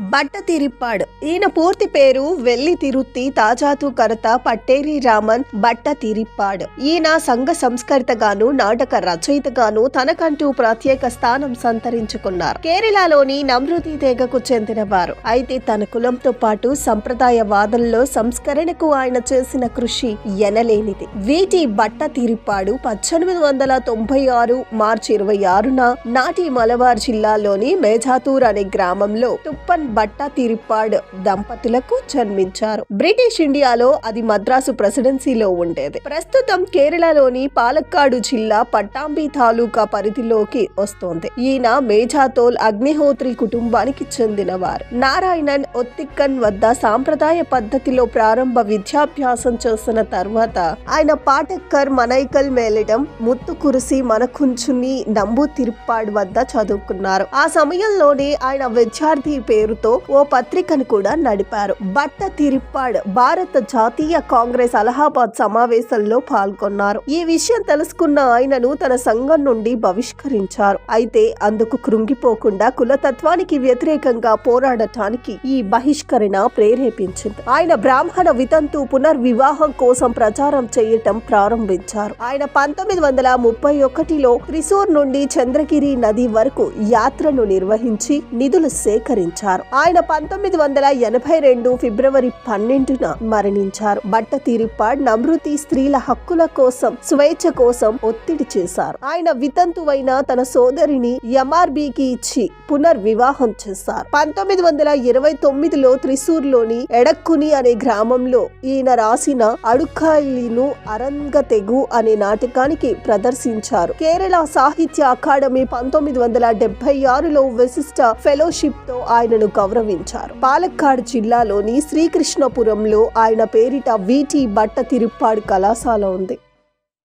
బట్ట తిరిప్పాడు. ఈయన పూర్తి పేరు వెల్లి తిరుత్తి తాజాతు కరత పట్టేరి రామన్ బట్ట తిరిప్పాడు. ఈయన సంఘ సంస్కర్తగాను నాటక రచయితగాను తనకంటూ ప్రత్యేక స్థానం సంతరించుకున్నారు. కేరళలోని నమృతి తెగకు చెందినవారు. అయితే తన కులంతో పాటు సంప్రదాయ వాదంలో సంస్కరణకు ఆయన చేసిన కృషి ఎనలేనిది. వీటి బట్ట తిరిప్పాడు పద్దెనిమిది వందల తొంభై ఆరు మార్చి ఇరవై ఆరున నాటి మలబార్ జిల్లాలోని మేజాతూర్ అనే గ్రామంలో తుప్పన్ బట్ట తిరిప్పాడ్. దంపతులకు జన్మించారు. బ్రిటిష్ ఇండియాలో అది మద్రాసు ప్రెసిడెన్సీలో ఉండేది. ప్రస్తుతం కేరళలోని పాలక్కాడు జిల్లా పట్టాంబి తాలూకా పరిధిలోకి వస్తోంది. ఈయన మేజాతోల్ అగ్నిహోత్రి కుటుంబానికి చెందినవారు. నారాయణన్ ఒత్తిక్కన్ వద్ద సాంప్రదాయ పద్ధతిలో ప్రారంభ విద్యాభ్యాసం చేసిన తర్వాత ఆయన పాటక్కర్ మనైకల్ మేలడం ముత్తు కురిసి మనకుంచుని నంబు తిరుప్పాడ్ వద్ద చదువుకున్నారు. ఆ సమయంలోనే ఆయన విద్యార్థి పేరు పేరుతో ఓ పత్రికను కూడా నడిపారు. బట్ట తిరిప్పాడ్. భారత జాతీయ కాంగ్రెస్ అలహాబాద్ సమావేశంలో పాల్గొన్నారు. ఈ విషయం తెలుసుకున్న ఆయనను తన సంఘం నుండి బహిష్కరించారు. అయితే అందుకు కృంగిపోకుండా కులతత్వానికి వ్యతిరేకంగా పోరాడటానికి ఈ బహిష్కరణ ప్రేరేపించింది. ఆయన బ్రాహ్మణ వితంతు పునర్వివాహం కోసం ప్రచారం చేయటం ప్రారంభించారు. ఆయన పంతొమ్మిది వందల ముప్పై ఒకటిలో త్రిశూర్ నుండి చంద్రగిరి నది వరకు యాత్రను నిర్వహించి నిధులు సేకరించారు. ఆయన పంతొమ్మిది వందల ఎనభై రెండు ఫిబ్రవరి పన్నెండున మరణించారు. బట్ట తిరుప్పాడ్ నమృతి స్త్రీల హక్కుల కోసం స్వేచ్ఛ కోసం ఒత్తిడి చేశారు. ఆయన వితంతువైన తన సోదరిని ఎంఆర్బికి ఇచ్చి పునర్వివాహం చేశారు. పంతొమ్మిది వందల ఇరవై తొమ్మిదిలో త్రిశూర్లోని ఎడక్కుని అనే గ్రామంలో ఈయన రాసిన అడుకాయిలీను అరంగ తెగు అనే నాటకానికి ప్రదర్శించారు. కేరళ సాహిత్య అకాడమీ పంతొమ్మిది వందల డెబ్బై ఆరులో విశిష్ట ఫెలోషిప్తో ఆయనను గౌరవించారు. పాలక్కాడ్ జిల్లాలోని శ్రీకృష్ణపురంలో ఆయన పేరిట వీటి బట్ట తిరుప్పాడు కళాశాల ఉంది.